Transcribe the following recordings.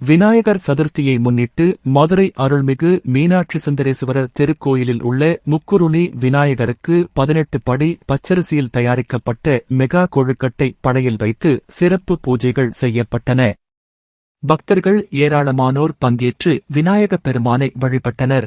விநாயகர் சதுர்த்தியை முன்னிட்டு மதுரை அருள்மிகு மீனாட்சி சுந்தரேஸ்வரர் திருக்கோயிலில் உள்ள முக்குருணி விநாயகருக்கு பதினெட்டு படி பச்சரிசியில் தயாரிக்கப்பட்ட மெகா கொழுக்கட்டை படையில் வைத்து சிறப்பு பூஜைகள் செய்யப்பட்டன. பக்தர்கள் ஏராளமானோர் பங்கேற்று விநாயகப் பெருமானை வழிபட்டனர்.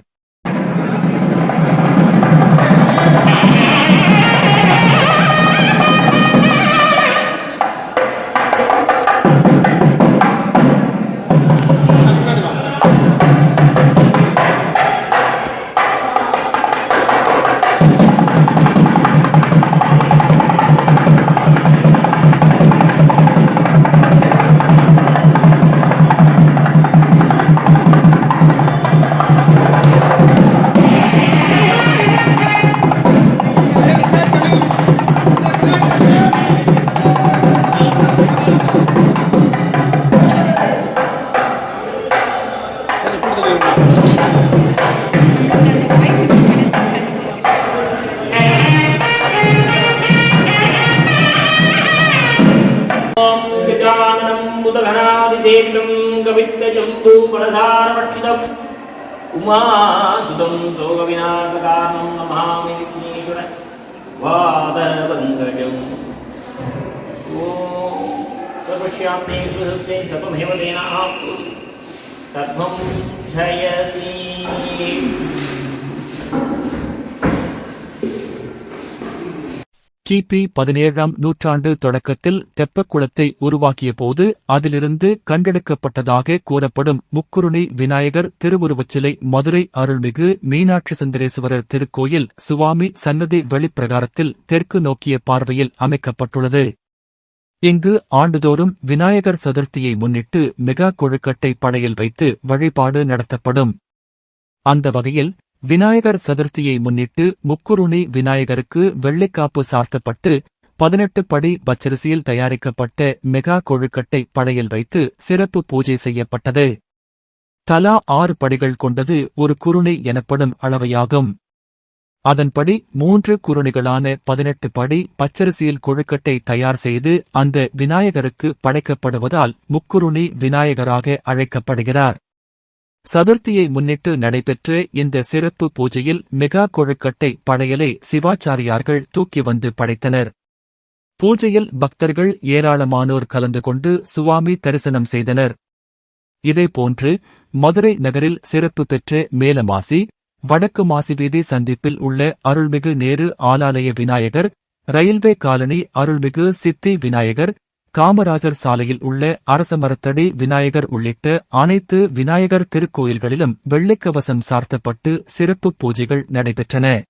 बुधगणादिसेवितं कवित्तजम्बूफलधारपक्षितम् उमासुतं शोकविनाशकारणं नमामि विघ्नेश्वर वादपङ्कजम् ॐ प्रपश्यामि सुहृते सर्वमेव तेन आप्तु सर्वं जयति கிபி பதினேழாம் நூற்றாண்டு தொடக்கத்தில் தெப்பக்குளத்தை உருவாக்கிய போது அதிலிருந்து கண்டெடுக்கப்பட்டதாக கூறப்படும் முக்குருணி விநாயகர் திருவுருவச் சிலை மதுரை அருள்மிகு மீனாட்சி சுந்தரேஸ்வரர் திருக்கோயில் சுவாமி சன்னதி வெளிப்பிரகாரத்தில் தெற்கு நோக்கிய பார்வையில் அமைக்கப்பட்டுள்ளது. இங்கு ஆண்டுதோறும் விநாயகர் சதுர்த்தியை முன்னிட்டு மெகா கொழுக்கட்டை படையில் வைத்து வழிபாடு நடத்தப்படும். அந்த வகையில் விநாயகர் சதுர்த்தியை முன்னிட்டு முக்குருணி விநாயகருக்கு வெள்ளைக்காப்பு சார்த்தப்பட்டு பதினெட்டு படி பச்சரிசியில் தயாரிக்கப்பட்ட மெகா கொழுக்கட்டை படையில் வைத்து சிறப்பு பூஜை செய்யப்பட்டது. தலா ஆறு படிகள் கொண்டது ஒரு குருணி எனப்படும் அளவையாகும். அதன்படி மூன்று குருணிகளான பதினெட்டு படி பச்சரிசியில் கொழுக்கட்டை தயார் செய்து அந்த விநாயகருக்கு படைக்கப்படுவதால் முக்குருணி விநாயகராக அழைக்கப்படுகிறார். சதுர்த்தியை முன்னிட்டு நடைபெற்ற இந்த சிறப்பு பூஜையில் மெகா கொழுக்கட்டை படையலை சிவாச்சாரியார்கள் தூக்கி வந்து படைத்தனர். பூஜையில் பக்தர்கள் ஏராளமானோர் கலந்து கொண்டு சுவாமி தரிசனம் செய்தனர். இதேபோன்று மதுரை நகரில் சிறப்பு பெற்ற மேலமாசி வடக்கு மாசி வீதி சந்திப்பில் உள்ள அருள்மிகு நேரு ஆலாலய விநாயகர் ரயில்வே காலனி அருள்மிகு சித்தி விநாயகர் காமராஜர் சாலையில் உள்ள அரசமரத்தடி விநாயகர் உள்ளிட்ட அனைத்து விநாயகர் திருக்கோயில்களிலும் வெள்ளிக்கவசம் சார்த்தப்பட்டு சிறப்பு பூஜைகள் நடைபெற்றன.